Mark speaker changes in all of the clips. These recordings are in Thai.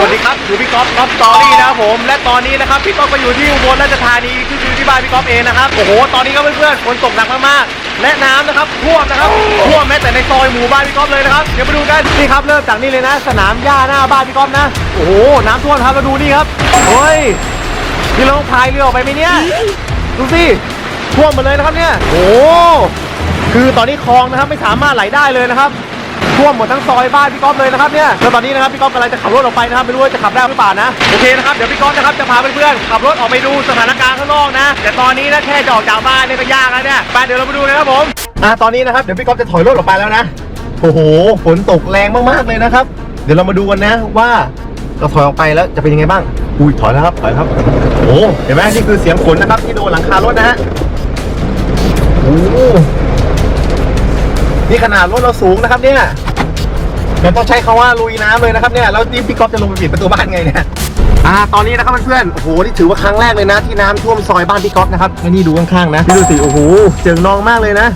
Speaker 1: วัสดีครับอยู่พี่ก๊อฟก๊อฟสตอรี่นะครับผม และตอนนี้นะครับพี่ก๊อฟก็อยู่ที่อุบลราชธานีคืออยู่ที่บ้านพี่ก๊อฟเองนะครับโอ้โหตอนนี้ก็เพื่อนๆฝนตกหนักมากๆและน้ำนะครับท่วมนะครับท่วมแม้แต่ในซอยหมู่บ้านพี่ก๊อฟเลยนะครับเดี๋ยวมาดูกันนี่ครับเริ่มจากนี่เลยนะ สนามหญ้าหน้าบ้านพี่ก๊อฟนะโอ้โหน้ำท่วมครับเราดูนี่ครับเฮ้ยนี่เราต้องพายเรือออกไปไหมเนี่ยดูสิท่วมหมดเลยนะครับเนี่ยโอ้คือตอนนี้คลองนะครับไม่สามารถไหลได้เลยนะครับ ท่วมหมดทั้งซอยบ้านพี่ก๊อฟเลยนะครับเนี่ยแล้วตอนนี้นะครับพี่ก๊อฟกำลังจะขับรถออกไปนะครับไม่รู้ว่าจะขับได้หรือเปล่านะโอเคนะครับเดี๋ยวพี่ก๊อฟนะครับจะพาเพื่อนๆขับรถออกไปดูสถานการณ์ข้างนอกนะ แต่ตอนนี้นะแค่จะออกจากบ้านเนี่ยก็ยากแล้วเนี่ยไปเดี๋ยวเราไปดูนะครับผมอ่าตอนนี้นะครับเดี๋ยวพี่ก๊อฟจะถอยรถออกไปแล้วนะโอ้โหฝนตกแรงมากๆเลยนะครับ เดี๋ยวเรามาดูกันนะว่าเราถอยออกไปแล้วจะเป็นยังไงบ้างอุ้ยถอยแล้วครับถอยครับโอ้เห็นไหมนี่คือเสียงฝนนะครับที่โดนหลังคารถนะฮะโอ้โหนี่ขนาดรถเราสูงนะครับเนี่ย เดี๋ยวต้องใช้คาว่าลุยน้ำเลยนะครับเนี่ยแล้วนี่พี่ก๊อฟจะลงไปปิดประตูบ้านไงเนี่ยอ่าตอนนี้นะครับเพื่อนๆโอ้โหนี่ถือว่าครั้งแรกเลยนะ ที่น้ำท่วมซอยบ้านพี่ก๊อฟนะครับแล้วนี่ดูข้างๆนะพี่ดูสิโอ้โหเจิงนองมากเลยนะ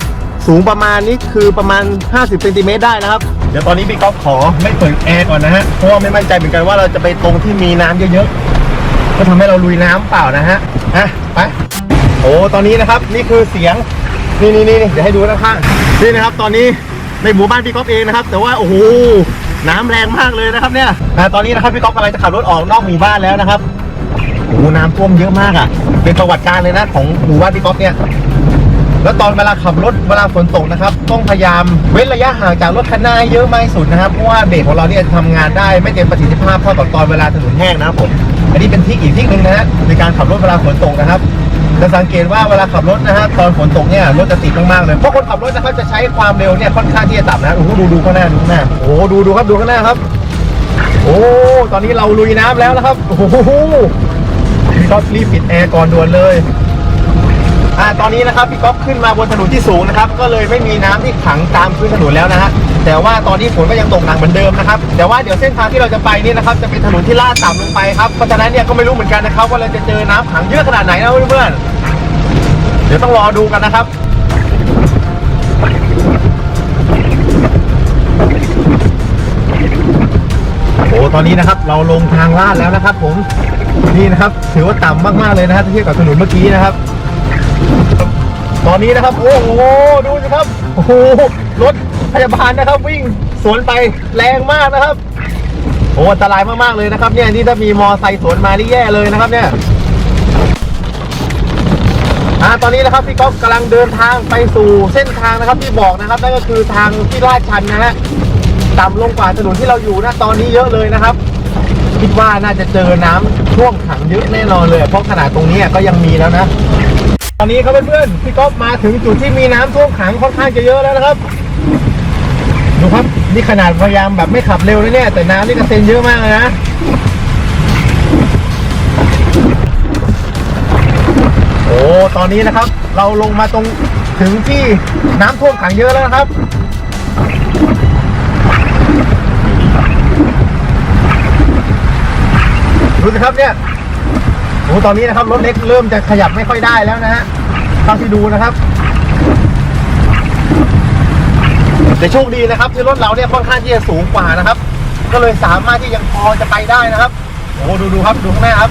Speaker 1: สูงประมาณนี้คือประมาณ 50เซนติเมตรได้นะครับเดี๋ยวตอนนี้พี่ก๊อฟขอไม่เปิดแอร์ก่อนนะฮะเพราะว่าไม่มั่นใจเหมือนกันว่าเราจะไปตรงที่มีน้ำเยอะๆก็ทำให้เราลุยน้ำเปล่านะฮะอะไปโอ้ตอนนี้นะครับนี่คือเสียงนี่นี่นี่เดี๋ยวให้ดูข้างๆนี่นะครับตอนนี้ ในหมู่บ้านพี่ก๊อฟเองนะครับ แต่ว่าโอ้โหน้ำแรงมากเลยนะครับเนี่ยตอนนี้นะครับพี่ก๊อฟกำลังจะขับรถออกนอกหมู่บ้านแล้วนะครับโอ้โหน้ำท่วมเยอะมากอะ เป็นประวัติการเลยนะของหมู่บ้านพี่ก๊อฟเนี่ยแล้วตอนเวลาขับรถเวลาฝนตกนะครับ ต้องพยายามเว้นระยะห่างจากรถคันหน้าเยอะมากสุดนะครับเพราะว่าเบรกของเราเนี่ยทำงานได้ไม่เต็มประสิทธิภาพเท่ากับตอนเวลาถนนแห้งนะครับผมอันนี้เป็นทิคอีกทริคหนึ่งนะฮะในการขับรถเวลาฝนตกนะครับ จะสังเกตว่าเวลาขับรถนะฮะตอนฝนตกเนี่ยรถจะติดมากๆเลยเพราะคนขับรถนะครับจะใช้ความเร็วเนี่ยค่อนข้างที่จะต่ำนะโอ้โหดูดูข้างหน้าดูข้างหน้าโอ้โหดูดูครับดูข้างหน้าครับ โอ้ตอนนี้เราลุยน้ำแล้วนะครับโอ้โหพี่ก๊อฟรีบปิดแอร์ก่อนด่วนเลยอ่าตอนนี้นะครับพี่ก๊อฟขึ้นมาบนถนนที่สูงนะครับ ก็เลยไม่มีน้ำที่ขังตามพื้นถนนแล้วนะฮะ แต่ว่าตอนนี้ฝนก็ยังตกหนักเหมือนเดิมนะครับ แต่ว่าเดี๋ยวเส้นทางที่เราจะไปนี่นะครับจะเป็นถนนที่ลาดต่ำลงไปครับ เพราะฉะนั้นเนี่ยก็ไม่รู้เหมือนกันนะครับว่าเราจะเจอน้ำขังเยอะขนาดไหนนะเพื่อนๆ เดี๋ยวต้องรอดูกันนะครับโอ้ตอนนี้นะครับเราลงทางลาดแล้วนะครับผมนี่นะครับถือว่าต่ำมากๆเลยนะครับถ้าเทียบกับถนนเมื่อกี้นะครับ ตอนนี้นะครับ โอ้โหดูสิครับโอ้โหรถ พยาบาลนะครับ วิ่งสวนไปแรงมากนะครับโอ้อันตรายมากๆเลยนะครับ เนี่ยนี่ถ้ามีมอไซค์สวนมานี่แย่เลยนะครับ เนี่ยอ่าตอนนี้นะครับพี่ก๊อฟกำลังเดินทางไปสู่เส้นทางนะครับ ที่บอกนะครับนั่นก็คือทางที่ลาดชันนะฮะต่ำลงกว่าถนนที่เราอยู่นะตอนนี้เยอะเลยนะครับ คิดว่าน่าจะเจอน้ำท่วมขังเยอะแน่นอนเลย เพราะขนาดตรงนี้ก็ยังมีแล้วนะ ตอนนี้ครับเพื่อนๆพี่ก๊อฟมาถึงจุดที่มีน้ำท่วมขังค่อนข้างจะเยอะแล้วนะครับ ดูครับนี่ขนาดพยายามแบบไม่ขับเร็วนะเนี่ยแต่น้ำนี่กระเซ็นเยอะมากเลยนะโอ้ตอนนี้นะครับ เราลงมาตรงถึงที่น้ำท่วมขังเยอะแล้วนะครับดูสิครับเนี่ยโอ้ตอนนี้นะครับรถเล็กเริ่มจะขยับไม่ค่อยได้แล้วนะฮะเท่าที่ดูนะครับ แต่โชคดีนะครับที่รถเราเนี่ยค่อนข้างที่จะสูงกว่านะครับ ก็เลยสามารถที่ยังพอจะไปได้นะครับโอ้ดูดูครับดูข้างหน้าครับ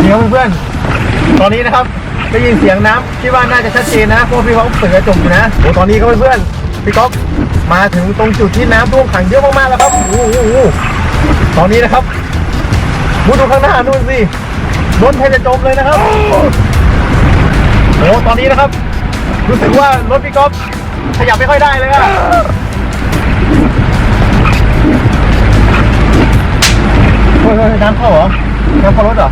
Speaker 1: เดี๋ยวเพื่อนๆตอนนี้นะครับได้ยินเสียงน้ำคิดว่าน่าจะชัดเจนนะเพราะว่าพี่เขาเปิดกระจกอยู่นะโอ้ตอนนี้ครับเพื่อนๆพี่ก๊อฟมาถึงตรงจุดที่น้ำท่วมขังเยอะมากๆแล้วครับโอ้โหโอ้โหตอนนี้นะครับมุดดูข้างหน้านู่นสิรถแทบจะจมเลยนะครับโอ้ตอนนี้นะครับ รู้สึกว่ารถพี่ก๊อฟ ขยับไม่ค่อยได้เลยอะเฮ้ยน้ำเข้าเหรอ น้ำเข้ารถเหรอ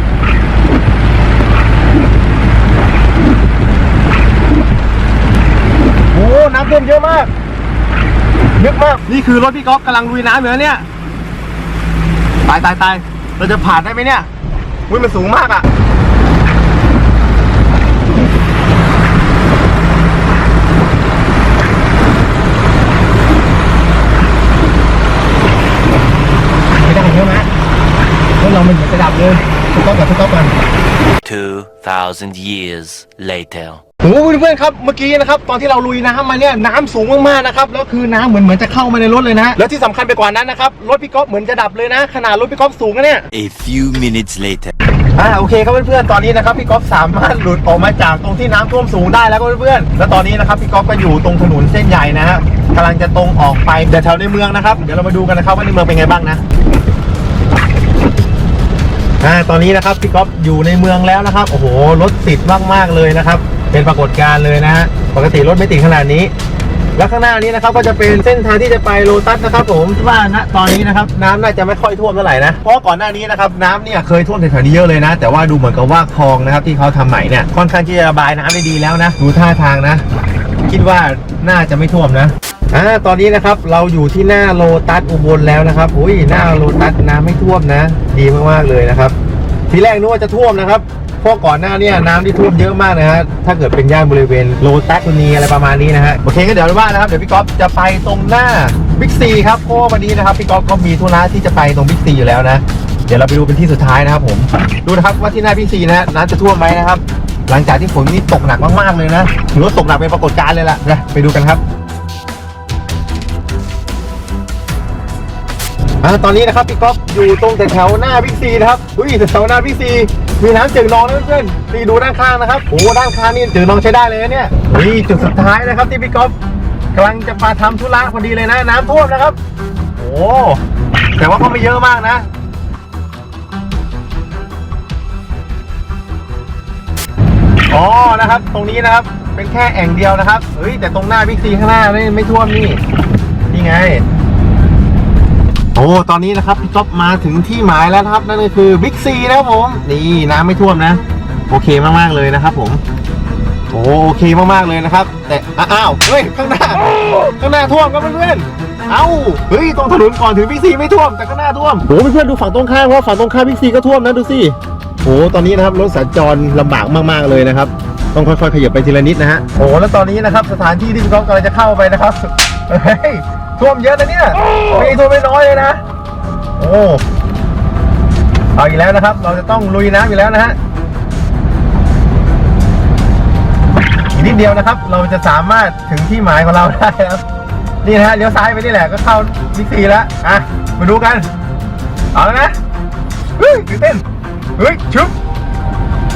Speaker 1: โอ้น้ำท่วมเยอะมากเยอะมาก นี่คือรถพี่ก๊อฟกำลังลุยน้ำอยู่นะเนี่ย ตายตายตายเราจะผ่านได้ไหมเนี่ยอุ้ยมันสูงมากอะ่ะ ไม่ได้ใช่ไหมรถเรา มันเหมือนจะดับเลยทุกต๊อกก่อนทุกต๊อกก่อน
Speaker 2: 2,000 years later.
Speaker 1: โอ้โหเพื่อนๆครับเมื่อกี้นะครับตอนที่เราลุยน้ำมาเนี่ยน้ำสูงมากๆนะครับแล้วคือน้ำเหมือนเหมือนจะเข้ามาในรถเลยนะ แล้วที่สำคัญไปกว่านั้นนะครับรถพี่ก๊อฟเหมือนจะดับเลยนะขนาดรถพี่ก๊อฟสูงนะเนี่ย
Speaker 2: A few minutes later.
Speaker 1: อ่าโอเคครับเพื่อนๆตอนนี้นะครับพี่ก๊อฟสามารถหลุดออกมาจากตรงที่น้ำท่วมสูงได้แล้วก็เพื่อนๆแล้วตอนนี้นะครับพี่ก๊อฟก็อยู่ตรงถนนเส้นใหญ่นะฮะกำลังจะตรงออกไปแถวๆในเมืองนะครับเดี๋ยวเรามาดูกันนะครับว่าในเมืองเป็นไงบ้างนะ อ่าตอนนี้นะครับพี่ก๊อฟอยู่ในเมืองแล้วนะครับ โอ้โหรถติดมากๆเลยนะครับ เป็นปรากฏการณ์เลยนะฮะปกติรถไม่ติดขนาดนี้ แล้วข้างหน้านี้นะครับก็จะเป็นเส้นทางที่จะไปโลตัสนะครับ ผมว่าณตอนนี้นะครับน้ำน่าจะไม่ค่อยท่วมเท่าไหร่นะเพราะว่าก่อนหน้านี้นะครับน้ำเนี่ยเคยท่วมแถวๆนี้เยอะเลยนะ แต่ว่าดูเหมือนกับว่าคลองนะครับที่เขาทำใหม่เนี่ยค่อนข้างที่จะระบายน้ำได้ดีแล้วนะ ดูท่าทางนะ คิดว่าน่าจะไม่ท่วมนะ อ่าตอนนี้นะครับเราอยู่ที่หน้าโลตัสอุบลแล้วนะครับอุ้ยหน้าโลตัสน้ำไม่ท่วมนะ ดีมากๆเลยนะครับ ทีแรกนึกว่าจะท่วมนะครับเพราะก่อนหน้าเนี่ยน้ำที่ท่วมเยอะมากนะฮะถ้าเกิดเป็นย่านบริเวณโลตัสตุนีอะไรประมาณนี้นะฮะโอเคก็เดี๋ยวว่านะครับเดี๋ยวพี่ก๊อฟจะไปตรงหน้าบิ๊กซีครับเพราะวันนี้นะครับพี่ก๊อฟก็มีธุระที่จะไปตรงบิ๊กซีอยู่แล้วนะเดี๋ยวเราไปดูเป็นที่สุดท้ายนะครับผมดูนะครับว่าที่หน้าบิ๊กซีนะฮะน้ำจะท่วมไหมนะครับ หลังจากที่ฝนนี่ตกหนักมากๆเลยนะถือว่าตกหนักเป็นปรากฏการณ์เลยล่ะนะไปดูกันครับ อ่าตอนนี้นะครับพี่ก๊อฟอยู่ตรงแถวหน้าบิ๊กซีนะครับอุ้ยแถวหน้าบิ๊กซีมีน้ำเจิ่งนองนะเพื่อนๆีดูด้านข้างนะครับโอ้ด้านข้างนี่เจิ่งนองใช้ได้เลยนะเนี่ยนี่จุดสุดท้ายนะครับที่พี่ก๊อฟกำลังจะมาทำธุระพอดีเลยนะ น้ำท่วมนะครับ โอ้แต่ว่าก็ไม่เยอะมากนะอ๋อนะครับ ตรงนี้นะครับเป็นแค่แอ่งเดียวนะครับเฮ้ยแต่ตรงหน้าบิ๊กซีข้างหน้าไม่ไม่ท่วมนี่นี่ไง อ้ตอนนี้นะครับพี่ก๊อฟมาถึงที่หมายแล้วนะครับนั่นก็คือบิ๊กซีนะครับผมนี่น้ำไม่ท่วมนะ โอเคมากๆเลยนะครับผมโอ้โอเคมากๆเลยนะครับ แต่อ้าวเฮ้ยข้างหน้าข้างหน้าท่วมครับเพื่อนเอ้าเฮ้ยตรงถนนก่อนถึงบิ๊กซีไม่ท่วมแต่ข้างหน้าท่วมโอ้เพื่อนๆดูฝั่งตรงข้ามเพราะฝั่งตรงข้ามบิ๊กซีก็ท่วมนะดูสิโอ้ตอนนี้นะครับรถสัญจรลำบากมากๆเลยนะครับต้องค่อยๆขยับไปทีละนิดนะฮะโอ้แล้วตอนนี้นะครับสถานที่ที่พี่ก๊อฟกำลังจะเข้าไปนะครับ เฮ้ยท่วมเยอะนะเนี่ยไม่ท่วมไม่น้อยเลยนะ โอ้เอาอีกแล้วนะครับ เราจะต้องลุยน้ำอีกแล้วนะฮะอีกนิดเดียวนะครับ เราจะสามารถถึงที่หมายของเราได้แล้วนี่นะฮะเลี้ยวซ้ายไปนี่แหละก็เข้าบิ๊กซีแล้วอะมาดูกัน เอาแล้วนะเฮ้ยตื่นเต้นเฮ้ยชุบ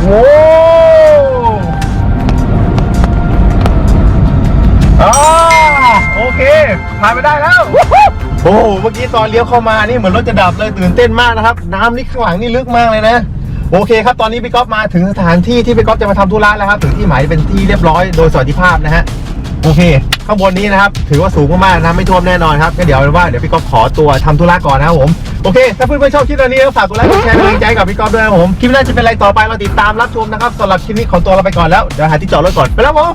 Speaker 1: โว้ ผ่านไปได้แล้ว โอ้โหเมื่อกี้ตอนเลี้ยวเข้ามานี่เหมือนรถจะดับเลยตื่นเต้นมากนะครับ น้ำนี่ข้างหลังนี่ลึกมากเลยนะ โอเคครับ ตอนนี้พี่ก๊อฟมาถึงสถานที่ที่พี่ก๊อฟจะมาทำธุระแล้วครับ ถึงที่หมายเป็นที่เรียบร้อยโดยสวัสดิภาพนะฮะ โอเค ข้างบนนี้นะครับ ถือว่าสูงมากๆนะไม่ท่วมแน่นอนครับก็เดี๋ยวเป็นว่าเดี๋ยวพี่ก๊อฟขอตัวทำธุระก่อนนะครับผม โอเค ถ้าเพื่อนๆชอบคลิปนี้ก็ฝากกดไลค์กดแชร์กำลังใจกับพี่ก๊อฟด้วยนะครับผม คลิปหน้าจะเป็นอะไรต่อไปเราติดตามรับชมนะครับสำหรับคลิปนี้ขอตัวเราไปก่อนแล้วเดี๋ยวหาที่จอดรถก่อนไปแล้วผม